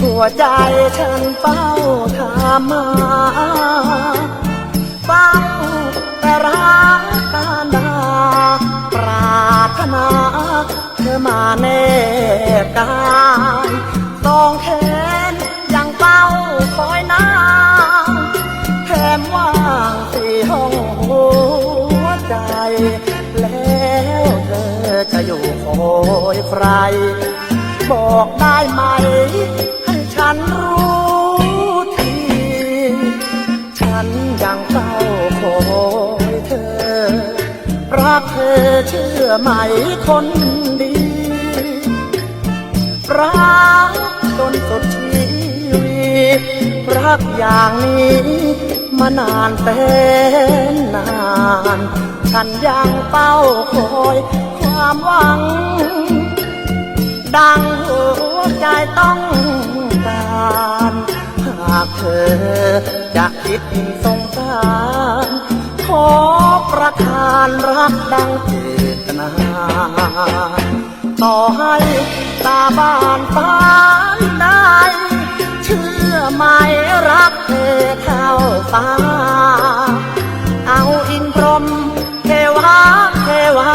หัวใจฉันเฝ้าถามมาเฝ้าแต่รักการดาปรารถนาเธอมาแน่กายต้องแขนยังเฝ้าคอยนางแถมว่างสี่ห้องหัวใจ แล้วเธอจะอยู่คอยใคร บอกได้ไหม ให้ฉันรู้ที ฉันยังเฝ้าคอยเธอ รักเธอเชื่อไหมคนดี รักจนสุดชีวิตรักอย่างนี้มานานแสนนาน ฉันยังเฝ้าคอยความหวัง ดังหัวใจต้องการหากเธอจะคิดสงสารขอประทานรักดังเจตนาต่อให้ตาบ้านฟ้านได้เชื่อไหมรักเธอเข้าฟ้า เอาอินพรหมเทวาเทวา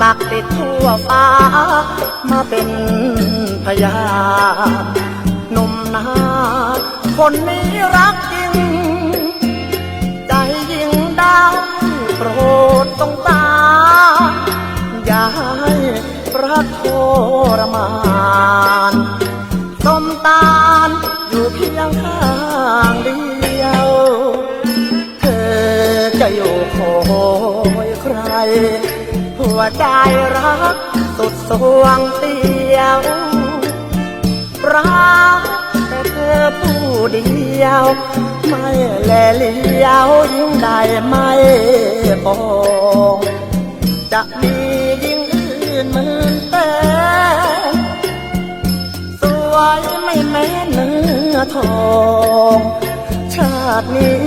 ตักติดทั่วฟ้า เป็นพยานหนุ่มนา คนนี้รักจริง ใจรักสุดสวงเตียวรักแต่เธอผู้เดียว ไม่แลเลี้ยวยิ่งใดไม่ปองจะมียิ่งอื่นหมืนแต่สวยไม่แม้เนื้อทองชาตินี้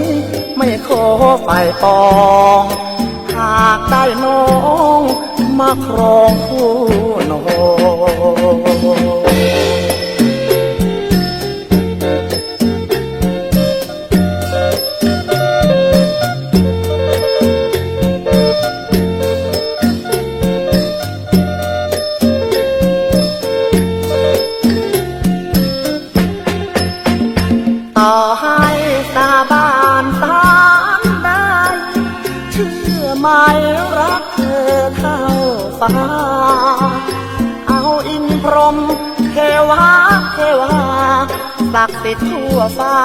ไม่ขอฝ่ายปอง ครองคู่ มเทวาเทวาศักดิ์สิทธิ์ทั่วฟ้า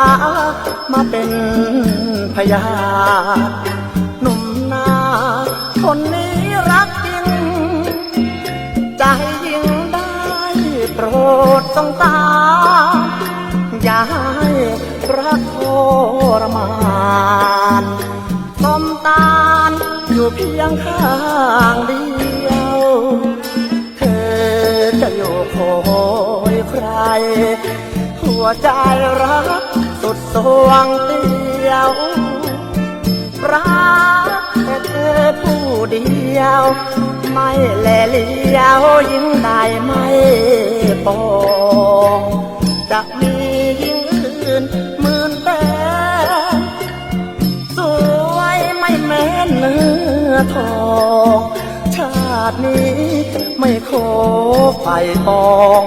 มาเป็นพยานหนุ่มนาคนนี้รักจริง ใจยิงได้โปรดสงสารอย่าให้รักโทรมานสมตาลอยู่เพียงข้างเดียว วใจรักสุดสวงเตียวรักแต่เธอผู้เดียว ไม่แลเลี้ยวยิ่งใดไม่ปองจะมียิ่งอื่นหมื่นแต่สวยไม่แม้นเนื้อทองชาตินี้ไม่ขอไฟปอง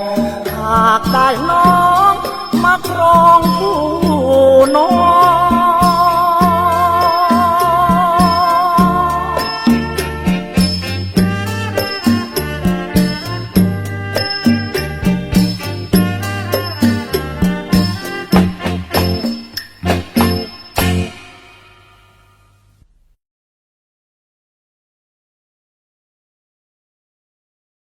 หากได้น้อง ครองคู่น้อง